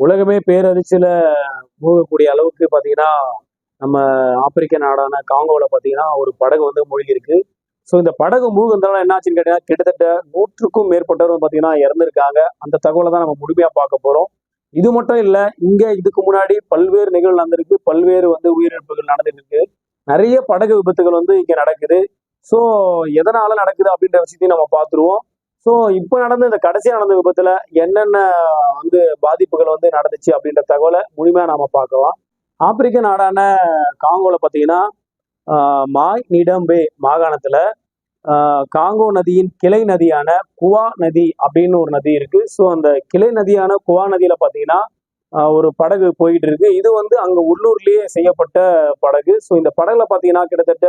உலகமே பேரரிச்சில மூழ்கக்கூடிய அளவுக்கு பார்த்தீங்கன்னா நம்ம ஆப்பிரிக்க நாடான காங்கோவில் பார்த்தீங்கன்னா ஒரு படகு வந்து மூழ்கி இருக்கு ஸோ இந்த படகு மூழ்குறதுனால என்னாச்சுன்னு கேட்டீங்கன்னா கிட்டத்தட்ட நூற்றுக்கும் மேற்பட்டவர் பார்த்தீங்கன்னா இறந்துருக்காங்க. அந்த தகவலை தான் நம்ம முழுமையாக பார்க்க போகிறோம் இது மட்டும் இல்லை இங்கே இதுக்கு முன்னாடி பல்வேறு நிகழ்வு நடந்திருக்கு. பல்வேறு வந்து உயிரிழப்புகள் நடந்துட்டு இருக்கு. நிறைய படகு விபத்துகள் வந்து இங்கே நடக்குது. ஸோ எதனால நடக்குது அப்படின்ற விஷயத்தையும் நம்ம பார்த்துருவோம். ஸோ இப்போ நடந்த இந்த கடைசியாக நடந்த விபத்துல என்னென்ன வந்து பாதிப்புகள் வந்து நடந்துச்சு அப்படின்ற தகவலை முழுமையாக நாம பார்க்கலாம். ஆப்பிரிக்க நாடான காங்கோல பார்த்தீங்கன்னா மாய் நிடம்பே மாகாணத்துல காங்கோ நதியின் கிளை நதியான குவா நதி அப்படின்னு ஒரு நதி இருக்கு. ஸோ அந்த கிளை நதியான குவா நதியில பார்த்தீங்கன்னா ஒரு படகு போயிட்டு இருக்கு. இது வந்து அங்க உள்ளூர்லயே செய்யப்பட்ட படகு. ஸோ இந்த படகுல பார்த்தீங்கன்னா கிட்டத்தட்ட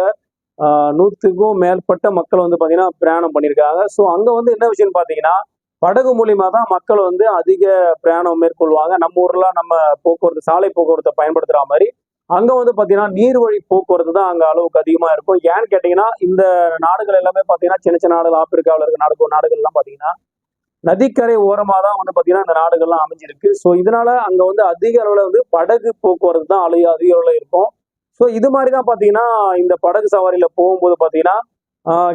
நூற்றுக்கும் மேற்பட்ட மக்கள் வந்து பார்த்தீங்கன்னா பிரயாணம் பண்ணியிருக்காங்க. ஸோ அங்கே வந்து என்ன விஷயம்னு பார்த்தீங்கன்னா படகு மூலியமா தான் மக்கள் வந்து அதிக பிரயாணம் மேற்கொள்வாங்க. நம்ம ஊர்ல நம்ம போக்குவரத்து சாலை போக்குவரத்தை பயன்படுத்துற மாதிரி அங்க வந்து பாத்தீங்கன்னா நீர்வழி போக்குவரத்து தான் அங்க அளவுக்கு அதிகமா இருக்கும். ஏன்னு கேட்டீங்கன்னா இந்த நாடுகள் எல்லாமே பாத்தீங்கன்னா சின்ன சின்ன நாடுகள் ஆப்பிரிக்காவில் இருக்க நாடுகள் நாடுகள் எல்லாம் பாத்தீங்கன்னா நதிக்கரை ஓரமா தான் வந்து பாத்தீங்கன்னா இந்த நாடுகள்லாம் அமைஞ்சிருக்கு. ஸோ இதனால அங்க வந்து அதிக அளவுல வந்து படகு போக்குவரத்து தான் அழு அதிக அளவுல இருக்கும். ஸோ இது மாதிரி தான் பாத்தீங்கன்னா இந்த படகு சவாரியில போகும்போது பாத்தீங்கன்னா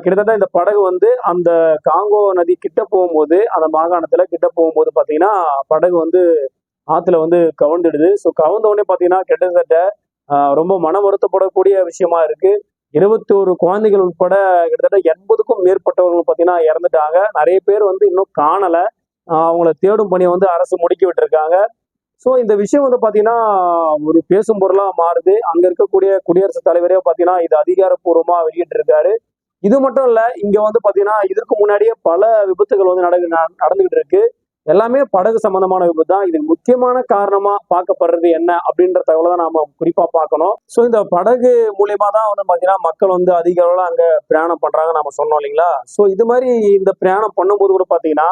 கிட்டத்தட்ட இந்த படகு வந்து அந்த காங்கோ நதி கிட்ட போகும்போது அந்த மாகாணத்துல கிட்ட போகும்போது பாத்தீங்கன்னா படகு வந்து ஆற்றுல வந்து கவுந்துடுது. ஸோ கவுந்த உடனே பாத்தீங்கன்னா கிட்டத்தட்ட ரொம்ப மன வருத்தப்படக்கூடிய விஷயமா இருக்கு. இருபத்தி ஒரு குழந்தைகள் உட்பட கிட்டத்தட்ட எண்பதுக்கும் மேற்பட்டவர்கள் பாத்தீங்கன்னா இறந்துட்டாங்க. நிறைய பேர் வந்து இன்னும் காணலை. அவங்கள தேடும் பணியை வந்து அரசு முடுக்கி விட்டுருக்காங்க. ஸோ இந்த விஷயம் வந்து பார்த்தீங்கன்னா ஒரு பேசும் பொருளாக மாறுது. அங்கே இருக்கக்கூடிய குடியரசுத் தலைவரே பார்த்தீங்கன்னா இது அதிகாரப்பூர்வமாக வெளியிட்டிருக்காரு. இது மட்டும் இல்லை இங்கே வந்து பார்த்தீங்கன்னா இதற்கு முன்னாடியே பல விபத்துகள் வந்து நட ந- நடந்துகிட்டு இருக்கு. எல்லாமே படகு சம்பந்தமான விபத்து தான். இதுக்கு முக்கியமான காரணமா பார்க்கப்படுறது என்ன அப்படின்ற தகவலை தான் நாம குறிப்பா பார்க்கணும். ஸோ இந்த படகு மூலியமா தான் வந்து பாத்தீங்கன்னா மக்கள் வந்து அதிக அளவில் அங்க பிரயாணம் பண்றாங்க நாம சொன்னோம் இல்லைங்களா? ஸோ இது மாதிரி இந்த பிரயாணம் பண்ணும்போது கூட பாத்தீங்கன்னா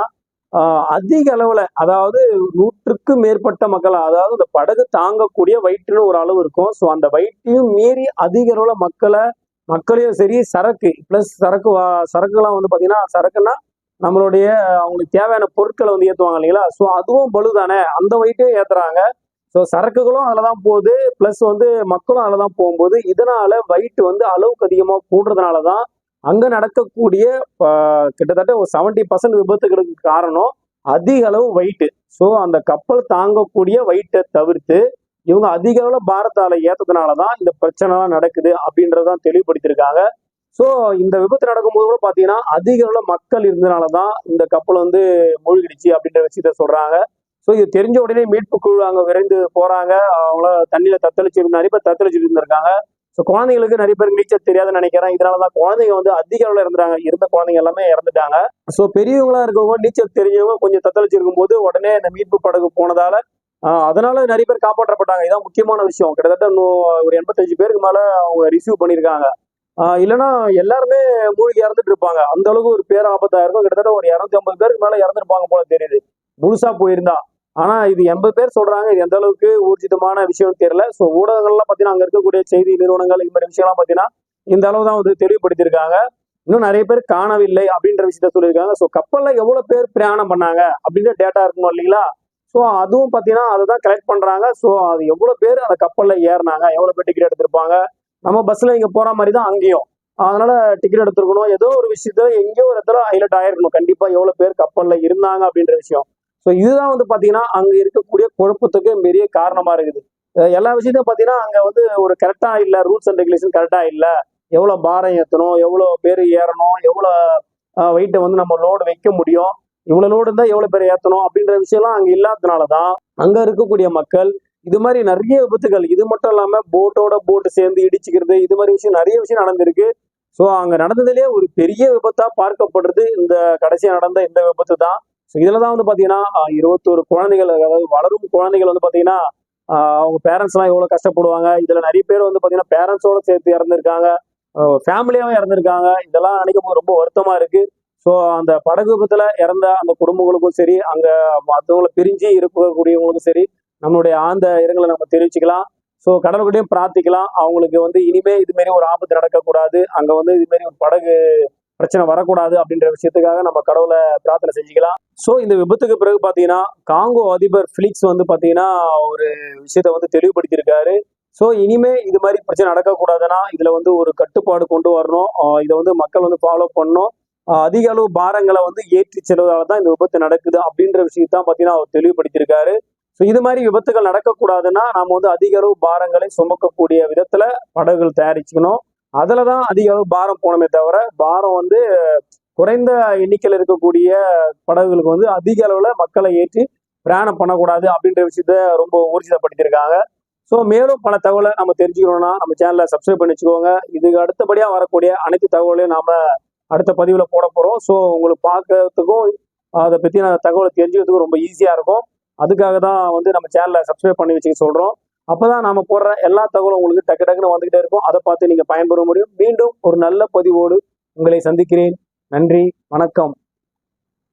அதிக அளவுல அதாவது நூற்றுக்கு மேற்பட்ட மக்கள் அதாவது இந்த படகு தாங்கக்கூடிய வயிற்றுன்னு ஒரு அளவு இருக்கும். ஸோ அந்த வயிற்றையும் மீறி அதிக அளவுல மக்களை மக்களையும் சரி சரக்கு பிளஸ் சரக்கு வா- சரக்குலாம் வந்து பார்த்தீங்கன்னா சரக்குன்னா நம்மளுடைய அவங்களுக்கு தேவையான பொருட்களை வந்து ஏற்றுவாங்க இல்லைங்களா? ஸோ அதுவும் பளு தானே அந்த வெயிட்டையும் ஏற்றுறாங்க ஸோ சரக்குகளும் அதில் தான் போகுது. ப்ளஸ் வந்து மக்களும் அதில் தான் போகும்போது இதனால வயிற்று வந்து அளவுக்கு அதிகமாக கூடுறதுனால தான் அங்கே நடக்கக்கூடிய கிட்டத்தட்ட ஒரு செவன்டி பர்சன்ட் விபத்துகளுக்கு காரணம் அதிக அளவு வெயிட்டு ஸோ அந்த கப்பல் தாங்கக்கூடிய வெயிட்டை தவிர்த்து இவங்க அதிக அளவில் பாரத்தால ஏற்றதுனால தான் இந்த பிரச்சனைலாம் நடக்குது அப்படின்றதான் தெளிவுபடுத்தியிருக்காங்க. ஸோ இந்த விபத்து நடக்கும்போது கூட பார்த்தீங்கன்னா அதிக அளவில் மக்கள் இருந்தனால தான் இந்த கப்பல் வந்து மூழ்கிடுச்சு அப்படின்ற விஷயத்த சொல்கிறாங்க ஸோ இது தெரிஞ்ச உடனே மீட்பு குழு அங்கே விரைந்து போகிறாங்க அவங்கள தண்ணியில் தத்தளிச்சு நிறைய பேர் தத்தளிச்சுட்டு இருந்திருக்காங்க. ஸோ குழந்தைங்களுக்கு நிறைய பேர் நீச்சல் தெரியாதுன்னு நினைக்கிறேன். இதனால தான் குழந்தைங்க வந்து அதிக அளவில் இறந்துறாங்க. இருந்த குழந்தைங்க எல்லாமே இறந்துட்டாங்க. ஸோ பெரியவங்களா இருக்கவங்க நீச்சல் தெரிஞ்சவங்க கொஞ்சம் தத்தளிச்சிருக்கும் போது உடனே இந்த மீட்பு படகு போனதால அதனால நிறைய பேர் காப்பாற்றப்பட்டாங்க. இதான் முக்கியமான விஷயம். கிட்டத்தட்ட ஒரு எண்பத்தஞ்சு பேருக்கு மேல அவங்க ரிசீவ் பண்ணியிருக்காங்க. ஆஹ் இல்லைன்னா எல்லாருமே மூழ்கி இறந்துட்டு இருப்பாங்க. அந்த அளவுக்கு ஒரு பேர் ஆபத்தா இருக்கும். கிட்டத்தட்ட ஒரு இரநூத்தி ஐம்பது பேருக்கு மேல இறந்துருப்பாங்க போல தெரியுது. முழுசா போயிருந்தா. ஆனா இது எண்பது பேர் சொல்றாங்க இது எந்த அளவுக்கு ஊர்ஜிதமான விஷயம் தெரியல. ஸோ ஊடகங்கள்லாம் பாத்தீங்கன்னா அங்க இருக்கக்கூடிய செய்தி நிறுவனங்கள் இந்த மாதிரி விஷயம்லாம் பாத்தீங்கன்னா இந்த அளவு தான் வந்து தெளிவுபடுத்தியிருக்காங்க. இன்னும் நிறைய பேர் காணவில்லை அப்படின்ற விஷயத்த சொல்லியிருக்காங்க. ஸோ கப்பல்ல எவ்வளவு பேர் பிரயாணம் பண்ணாங்க அப்படின்ற டேட்டா இருக்கணும் இல்லைங்களா? ஸோ அதுவும் பார்த்தீங்கன்னா அதுதான் கலெக்ட் பண்றாங்க. ஸோ அது எவ்வளவு பேர் அந்த கப்பல்ல ஏறினாங்க? எவ்வளவு பேர் டிக்கெட் எடுத்திருப்பாங்க? நம்ம பஸ்ல இங்க போற மாதிரி தான் அங்கேயும். அதனால டிக்கெட் எடுத்திருக்கணும். ஏதோ ஒரு விஷயத்த எங்கேயோ ஒரு இடத்துல ஹைலைட் ஆயிருக்கணும். கண்டிப்பா எவ்வளவு பேர் கப்பல்ல இருந்தாங்க அப்படின்ற விஷயம். ஸோ இதுதான் வந்து பாத்தீங்கன்னா அங்க இருக்கக்கூடிய குழப்பத்துக்கு பெரிய காரணமா இருக்குது. எல்லா விஷயத்தையும் பாத்தீங்கன்னா அங்க வந்து ஒரு கரெக்டா இல்லை ரூல்ஸ் அண்ட் ரெகுலேஷன் கரெக்டாக இல்லை. எவ்வளோ பாரம் ஏற்றணும் எவ்வளவு பேர் ஏறணும் எவ்வளோ வெயிட்டை வந்து நம்ம லோடு வைக்க முடியும் இவ்வளோ லோடு இருந்தால் எவ்வளோ பேர் ஏற்றணும் அப்படின்ற விஷயம்லாம் அங்க இல்லாததுனாலதான் அங்க இருக்கக்கூடிய மக்கள் இது மாதிரி நிறைய விபத்துகள் இது மட்டும் இல்லாமல் போட்டோட போட்டு சேர்ந்து இடிச்சுக்கிறது இது மாதிரி விஷயம் நிறைய விஷயம் நடந்திருக்கு. ஸோ அங்க நடந்ததுலேயே ஒரு பெரிய விபத்தா பார்க்கப்படுறது இந்த கடைசியா நடந்த இந்த விபத்து தான் ஸோ இதுல தான் வந்து பாத்தீங்கன்னா இருபத்தோரு குழந்தைகள் அதாவது வளரும் குழந்தைகள் வந்து பாத்தீங்கன்னா அவங்க பேரண்ட்ஸ்லாம் எவ்வளோ எவ்வளவு கஷ்டப்படுவாங்க. இதுல நிறைய பேர் வந்து பாத்தீங்கன்னா பேரண்ட்ஸோட சேர்த்து இறந்துருக்காங்க. ஃபேமிலியாவும் இறந்துருக்காங்க. இதெல்லாம் நினைக்கும் போது ரொம்ப வருத்தமா இருக்கு. ஸோ அந்த படகு விபத்தில் இறந்த அந்த குடும்பங்களுக்கும் சரி அங்க மற்றவங்களை பிரிஞ்சு இருக்கக்கூடியவங்களுக்கும் சரி நம்மளுடைய ஆழ்ந்த இரங்கலை நம்ம தெரிவிச்சுக்கலாம். ஸோ கடவுள்கிட்டையும் பிரார்த்திக்கலாம். அவங்களுக்கு வந்து இனிமே இது ஒரு ஆபத்து நடக்கக்கூடாது. அங்க வந்து இது ஒரு படகு பிரச்சனை வரக்கூடாது அப்படின்ற விஷயத்துக்காக நம்ம கடவுளை பிரார்த்தனை செஞ்சுக்கலாம். ஸோ இந்த விபத்துக்கு பிறகு பார்த்தீங்கன்னா காங்கோ அதிபர் ஃபிலிக்ஸ் வந்து பார்த்தீங்கன்னா ஒரு விஷயத்த வந்து தெளிவுபடுத்தியிருக்காரு. ஸோ இனிமே இது மாதிரி பிரச்சனை நடக்கக்கூடாதுன்னா இதில் வந்து ஒரு கட்டுப்பாடு கொண்டு வரணும். இதை வந்து மக்கள் வந்து ஃபாலோ பண்ணணும். அதிக அளவு பாரங்களை வந்து ஏற்றி செல்வதால தான் இந்த விபத்து நடக்குது அப்படின்ற விஷயத்தான் பார்த்தீங்கன்னா அவர் தெளிவுபடுத்தியிருக்காரு. ஸோ இது மாதிரி விபத்துகள் நடக்கக்கூடாதுன்னா நாம் வந்து அதிக அளவு பாரங்களை சுமக்கக்கூடிய விதத்தில் படகுகள் தயாரிச்சுக்கணும். அதுல தான் அதிக அளவு பாரம் போனமே தவிர பாரம் வந்து குறைந்த எண்ணிக்கையில் இருக்கக்கூடிய படகுகளுக்கு வந்து அதிக அளவில் மக்களை ஏற்றி பிரயாணம் பண்ணக்கூடாது அப்படின்ற விஷயத்த ரொம்ப ஊர்ஜிதப்படுத்தியிருக்காங்க. ஸோ மேலும் பல தகவலை நம்ம தெரிஞ்சுக்கணும்னா நம்ம சேனலை சப்ஸ்கிரைப் பண்ணி வச்சுக்கோங்க. இதுக்கு அடுத்தபடியாக வரக்கூடிய அனைத்து தகவலையும் நாம அடுத்த பதிவில் போட போகிறோம் ஸோ உங்களுக்கு பார்க்கறதுக்கும் அதை பற்றின தகவலை தெரிஞ்சுக்கிறதுக்கும் ரொம்ப ஈஸியாக இருக்கும். அதுக்காக தான் வந்து நம்ம சேனலை சப்ஸ்கிரைப் பண்ணி வச்சுக்க சொல்கிறோம் அப்போ தான் நாம போடுற எல்லா தகவலும் உங்களுக்கு டக்கு டக்குன்னு வந்துகிட்டே இருக்கும். அதை பார்த்து நீங்கள் பயன்பெற முடியும். மீண்டும் ஒரு நல்ல பதிவோடு உங்களை சந்திக்கிறேன். நன்றி வணக்கம்.